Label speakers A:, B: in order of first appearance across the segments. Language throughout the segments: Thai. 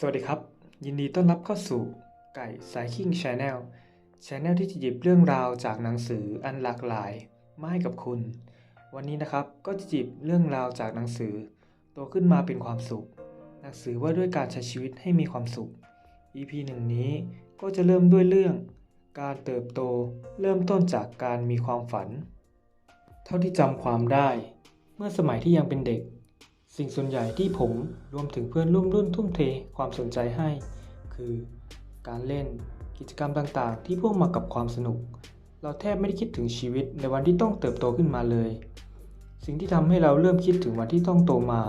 A: สวัสดีครับ ยินดีต้อนรับเข้าสู่ไก่สายคิงชาแนลชาแนลที่จะหยิบเรื่องราวจากหนังสืออันหลากหลายมาให้กับคุณ วันนี้นะครับก็จะหยิบเรื่องราวจากหนังสือโตขึ้นมาเป็นความสุข หนังสือว่าด้วยการใช้ชีวิตให้มีความสุข EP หนึ่งนี้ก็จะเริ่มด้วยเรื่อง การเติบโตเริ่มต้นจากการมีความฝัน เท่าที่จำความได้ เมื่อสมัยที่ยังเป็นเด็ก สิ่งส่วนใหญ่ที่ผมรวมถึงเพื่อนร่วมรุ่นทุ่มเทความสนใจให้ คือ การเล่นกิจกรรมต่างๆ ที่พ่วงมากับความสนุก เราแทบไม่ได้คิดถึงชีวิตในวันที่ต้องเติบโตขึ้นมาเลย สิ่งที่ทำให้เราเริ่มคิดถึงวันที่ต้องโตมา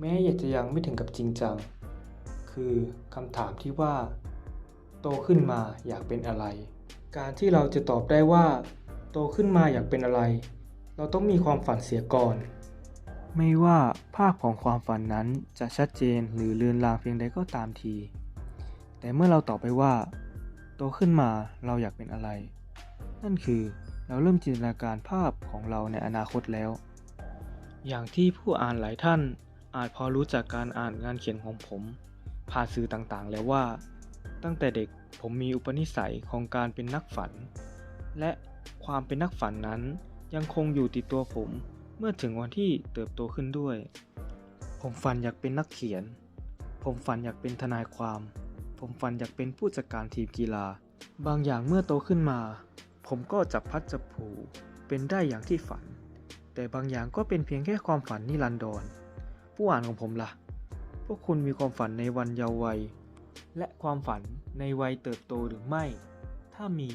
A: แม้อยากจะยังไม่ถึงกับจริงจัง คือคำถามที่ว่า โตขึ้นมาอยากเป็นอะไร การที่เราจะตอบได้ว่า โตขึ้นมาอยากเป็นอะไร เราต้องมีความฝันเสียก่อน ไม่ว่าภาพของความฝันนั้นจะชัดเจนหรือเลือนลางเพียงใดก็ตามที แต่เมื่อเราตอบไปว่า โตขึ้นมาเราอยากเป็นอะไร นั่นคือเราเริ่มจินตนาการภาพของเราในอนาคตแล้ว อย่างที่ผู้อ่านหลายท่านอาจพอรู้จากการอ่านงานเขียนของผมผ่านสื่อต่างๆ แล้วว่า ตั้งแต่เด็กผมมีอุปนิสัยของการเป็นนักฝัน และความเป็นนักฝันนั้นยังคงอยู่ติดตัวผม เมื่อถึงวันที่เติบโตขึ้นด้วย ผมฝันอยากเป็นนักเขียน ผมฝันอยากเป็นทนายความ ผมฝันอยากเป็นผู้จัดการทีมกีฬา บางอย่างเมื่อโตขึ้นมา ผมก็จับพัดจับผูเป็นได้อย่างที่ฝัน แต่บางอย่างก็เป็นเพียงแค่ความฝันนิรันดรผู้อ่านของผมล่ะ พวกคุณมีความฝันในวันเยาว์วัย และความฝันในวัยเติบโตหรือไม่ ถ้ามี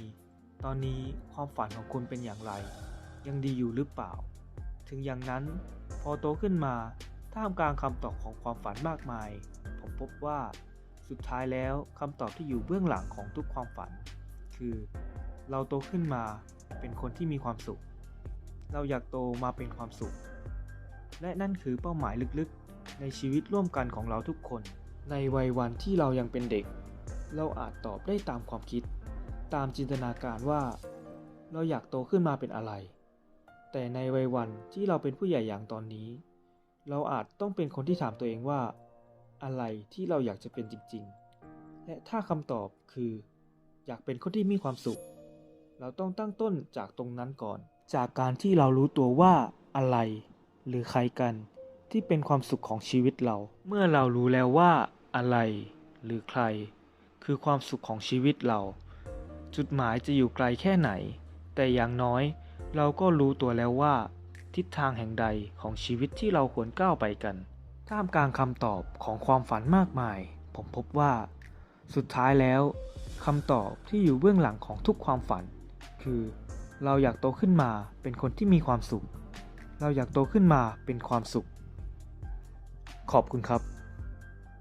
A: ตอนนี้ความฝันของคุณเป็นอย่างไร ยังดีอยู่หรือเปล่า ถึงอย่างนั้นพอโตขึ้นมาท่ามกลางคำตอบของความฝันมากมาย ผมพบว่าสุดท้ายแล้วคำตอบที่อยู่เบื้องหลังของทุกความฝัน คือ เราโตขึ้นมาเป็นคนที่มีความสุข เราอยากโตมาเป็นความสุข และนั่นคือเป้าหมายลึกๆ ในชีวิตร่วมกันของเราทุกคน ในวัยวันที่เรายังเป็นเด็ก เราอาจตอบได้ตามความคิด ตามจินตนาการว่า เราอยากโตขึ้นมาเป็นอะไร แต่ในวัยวันที่เราเป็นผู้ใหญ่อย่างตอนนี้ เราอาจต้องเป็นคนที่ถามตัวเองว่า อะไรที่เราอยากจะเป็นจริง ๆ และถ้าคำตอบคือ อยากเป็นคนที่มีความสุข เราต้องตั้งต้นจากตรงนั้นก่อน จากการที่เรารู้ตัวว่าอะไร หรือใครกันที่เป็นความสุขของชีวิตเรา เมื่อเรารู้แล้วว่าอะไร หรือใคร คือความสุขของชีวิตเรา จุดหมายจะอยู่ไกลแค่ไหน แต่อย่างน้อย เราก็รู้ตัวแล้วว่า ทิศทางแห่งใดของชีวิตที่เราควรก้าวไปกันท่ามกลางคำตอบของความฝันมากมาย ผมพบว่า สุดท้ายแล้วคำตอบที่อยู่เบื้องหลังของทุกความฝัน คือ เราอยากโตขึ้นมาเป็นคนที่มีความสุข เราอยากโตขึ้นมาเป็นความสุข ขอบคุณครับ